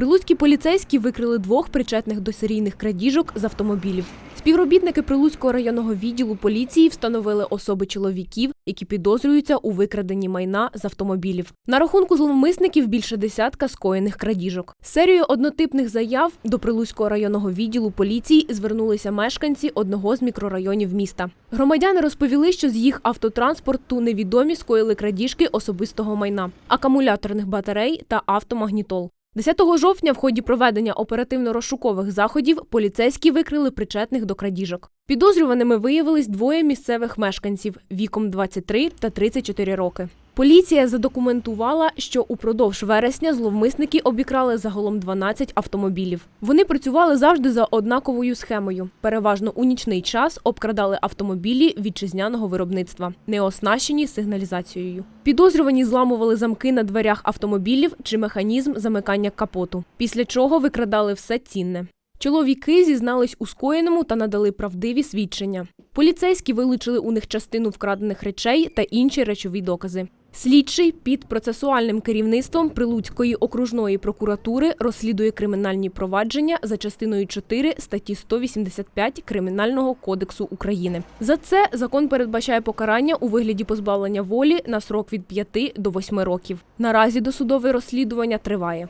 Прилуцькі поліцейські викрили двох причетних до серійних крадіжок з автомобілів. Співробітники Прилуцького районного відділу поліції встановили особи чоловіків, які підозрюються у викраденні майна з автомобілів. На рахунку зловмисників більше десятка скоєних крадіжок. З Серією однотипних заяв до Прилуцького районного відділу поліції звернулися мешканці одного з мікрорайонів міста. Громадяни розповіли, що з їх автотранспорту невідомі скоїли крадіжки особистого майна, акумуляторних батарей та автомагнітол. 10 жовтня в ході проведення оперативно-розшукових заходів поліцейські викрили причетних до крадіжок. Підозрюваними виявились двоє місцевих мешканців віком 23 та 34 роки. Поліція задокументувала, що упродовж вересня зловмисники обікрали загалом 12 автомобілів. Вони працювали завжди за однаковою схемою. Переважно у нічний час обкрадали автомобілі вітчизняного виробництва, не оснащені сигналізацією. Підозрювані зламували замки на дверях автомобілів чи механізм замикання капоту, після чого викрадали все цінне. Чоловіки зізнались у скоєному та надали правдиві свідчення. Поліцейські вилучили у них частину вкрадених речей та інші речові докази. Слідчий під процесуальним керівництвом Прилуцької окружної прокуратури розслідує кримінальні провадження за частиною 4 статті 185 Кримінального кодексу України. За це закон передбачає покарання у вигляді позбавлення волі на срок від 5 до 8 років. Наразі досудове розслідування триває.